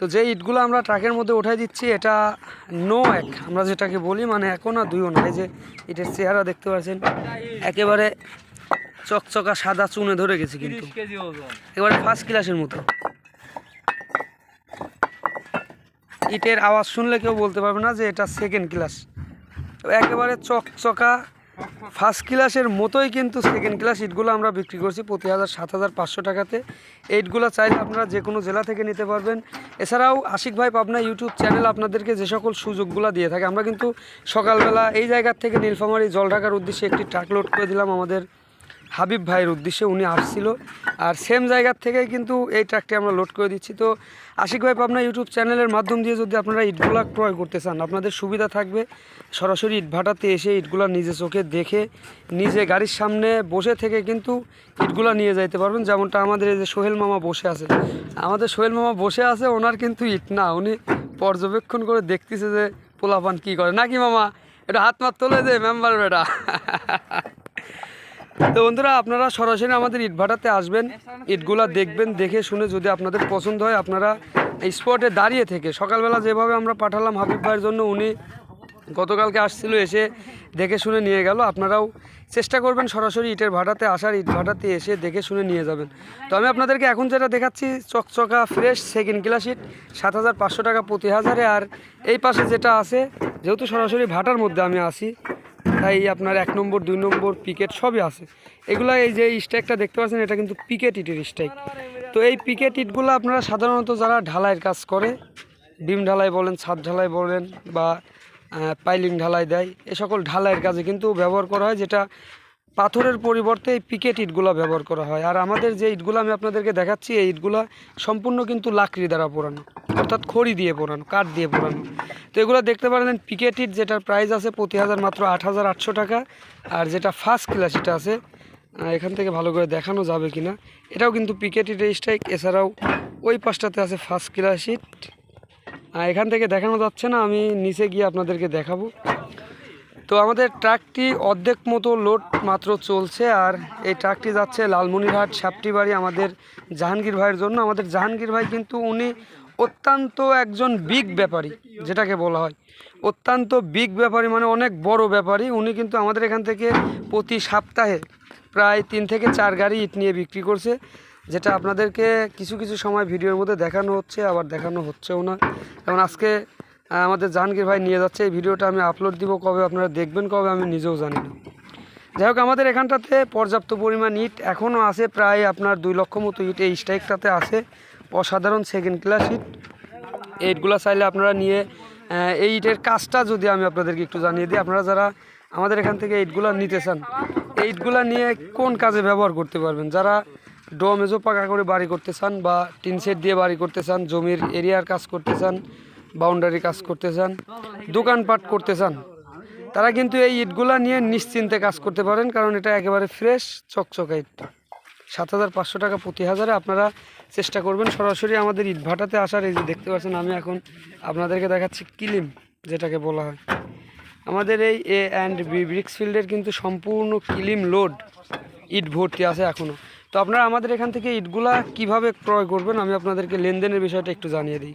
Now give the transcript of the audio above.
তো যে ইটগুলো আমরা ট্রাকের মধ্যে উঠাই দিচ্ছি এটা নো এক। আমরা যেটাকে বলি মানে একও না দুইও না এই যে ইটের চেহারা দেখতে পাচ্ছেন একেবারে চকচকা সাদা চুনে ধরে গেছে কিন্তু। একেবারে ফার্স্ট ক্লাসের মতো। ইটের আওয়াজ শুনলে কেউ বলতে পারবে না যে এটা সেকেন্ড ক্লাস তো একেবারে চকচকা ফার্স্ট ক্লাসের মতোই কিন্তু সেকেন্ড ক্লাস ইটগুলো আমরা বিক্রি করছি প্রতি হাজার, সাত হাজার, পাঁচশো টাকাতে। ইটগুলো চাইলে আপনারা যে কোনো জেলা থেকে নিতে পারবেন। এছাড়াও আশিক ভাই পাবনা ইউটিউব চ্যানেল আপনাদেরকে যে সকল সুযোগগুলো দিয়ে থাকে, আমরা কিন্তু সকালবেলা এই জায়গার থেকে নীলফামারি জল ঢাকার উদ্দেশ্যে একটি ট্রাক লোড করে দিলাম আমাদের হাবিব ভাইয়ের উদ্দেশ্যে উনি আসছিল। আর সেম জায়গার থেকেই কিন্তু এই ট্রাকটি আমরা লোড করে দিচ্ছি। তো আশিক ভাই, পাবনা ইউটিউব চ্যানেলের মাধ্যম দিয়ে যদি আপনারা ইটগুলা ক্রয় করতে চান, আপনাদের সুবিধা থাকবে সরাসরি ইট ভাটাতে এসে ইটগুলা নিজে চোখে দেখে, নিজে গাড়ির সামনে বসে থেকে কিন্তু ইটগুলা নিয়ে যাইতে পারবেন। যেমনটা আমাদের এই যে সোহেল মামা বসে আছে। আমাদের সোহেল মামা বসে আছে, ওনার কিন্তু ইট না। উনি পর্যবেক্ষণ করে দেখতেছে যে পোলাপান কী করে। নাকি মামা? এটা হাত মাত তোলে যে মেম্বার বেটা। তো বন্ধুরা, আপনারা সরাসরি আমাদের ইট ভাটাতে আসবেন। ইটগুলা দেখবেন, দেখে শুনে যদি আপনাদের পছন্দ হয়, আপনারা স্পটে দাঁড়িয়ে থেকে। সকালবেলা যেভাবে আমরা পাঠালাম হাবিব ভাইয়ের জন্য, উনি গতকালকে আসছিল, এসে দেখে শুনে নিয়ে গেল। আপনারাও চেষ্টা করবেন সরাসরি ইটের ভাটাতে আসার ইট ভাটাতে এসে দেখে শুনে নিয়ে যাবেন। তো আমি আপনাদেরকে এখন যেটা দেখাচ্ছি, চকচকা ফ্রেশ সেকেন্ড ক্লাস ইট, সাত হাজার পাঁচশো টাকা প্রতি হাজারে। আর এই পাশে যেটা আছে, যেহেতু সরাসরি ভাটার মধ্যে আমি আসি তাই আপনার এক নম্বর, দুই নম্বর পিকেট সবই আছে। এগুলো এই যে স্ট্রাইকটা দেখতে পাচ্ছেন, এটা কিন্তু পিকেট ইটের স্ট্রাইক তো এই পিকেট ইটগুলো আপনারা সাধারণত যারা ঢালাইয়ের কাজ করে ডিম ঢালাই বলেন, ছাদ ঢালাই বলেন বা পাইলিং ঢালাই দেয়, এ সকল ঢালাইয়ের কাজে কিন্তু ব্যবহার করা হয়, যেটা পাথরের পরিবর্তে এই পিকেট ইটগুলা ব্যবহার করা হয়। আর আমাদের যে ইটগুলো আমি আপনাদেরকে দেখাচ্ছি, এই ইটগুলা সম্পূর্ণ কিন্তু লাকড়ি দ্বারা পোড়ানো, অর্থাৎ খড়ি দিয়ে পোড়ানো, কাঠ দিয়ে পোড়ানো। তো এগুলো দেখতে পারেন পিকেট ইট যেটার প্রাইস আছে প্রতি হাজার, মাত্র আট হাজার আটশো টাকা, আর যেটা ফার্স্ট ক্লাস এটা আছে এখান থেকে ভালো করে দেখানো যাবে কিনা। এটাও কিন্তু পিকেট ইটের স্ট্রাইক এছাড়াও ওই পাশটাতে আছে ফার্স্ট ক্লাস ইট। এখান থেকে দেখানো যাচ্ছে না, আমি নিচে গিয়ে আপনাদেরকে দেখাবো। তো আমাদের ট্রাকটি অর্ধেক মতো লোড মাত্র চলছে আর এই ট্রাকটি যাচ্ছে লালমনিরহাট, সাপটিবাড়ি আমাদের জাহাঙ্গীর ভাইয়ের জন্য। আমাদের জাহাঙ্গীর ভাই কিন্তু উনি অত্যন্ত একজন বিগ ব্যাপারী, যেটাকে বলা হয়। অত্যন্ত বিগ ব্যাপারী মানে অনেক বড় ব্যাপারী। উনি কিন্তু আমাদের এখান থেকে প্রতি সপ্তাহে প্রায় তিন থেকে চার গাড়ি ইট নিয়ে বিক্রি করছে, যেটা আপনাদেরকে কিছু কিছু সময় ভিডিওর মধ্যে দেখানো হচ্ছে, আবার দেখানো হচ্ছেও না। যেমন আজকে আমাদের জাহাঙ্গীর ভাই নিয়ে যাচ্ছে। এই ভিডিওটা আমি আপলোড দিব কবে, আপনারা দেখবেন কবে, আমি নিজেও জানি না। যাই হোক, আমাদের এখানটাতে পর্যাপ্ত পরিমাণ ইট এখনও আছে, প্রায় আপনার দুই লক্ষ মতো ইট এই স্ট্রাইকটাতে আছে। অসাধারণ সেকেন্ড ক্লাস ইট ইটগুলো চাইলে আপনারা নিয়ে এই ইটের কাজটা যদি আমি আপনাদেরকে একটু জানিয়ে দিই, আপনারা যারা আমাদের এখান থেকে ইটগুলো নিতে চান, এই ইটগুলো নিয়ে কোন কাজে ব্যবহার করতে পারবেন? যারা ডো মেজো পাকা করে বাড়ি করতে চান বা টিন সেট দিয়ে বাড়ি করতে চান, জমির এরিয়ার কাজ করতে চান বাউন্ডারি কাজ করতে চান, দোকানপাট করতে চান, তারা কিন্তু এই ইটগুলা নিয়ে নিশ্চিন্তে কাজ করতে পারেন, কারণ এটা একেবারে ফ্রেশ চকচকা ইট। সাত হাজার পাঁচশো টাকা প্রতি হাজারে আপনারা চেষ্টা করবেন সরাসরি আমাদের ইট ভাটাতে আসার। এই যে দেখতে পাচ্ছেন, আমি এখন আপনাদেরকে দেখাচ্ছি কিলিম, যেটাকে বলা হয়। আমাদের এই এ অ্যান্ড বি ব্রিক্স ফিল্ডের কিন্তু সম্পূর্ণ কিলিম লোড ইট ভর্তি আছে এখনও তো আপনারা আমাদের এখান থেকে ইটগুলা কীভাবে ক্রয় করবেন, আমি আপনাদেরকে লেনদেনের বিষয়টা একটু জানিয়ে দিই।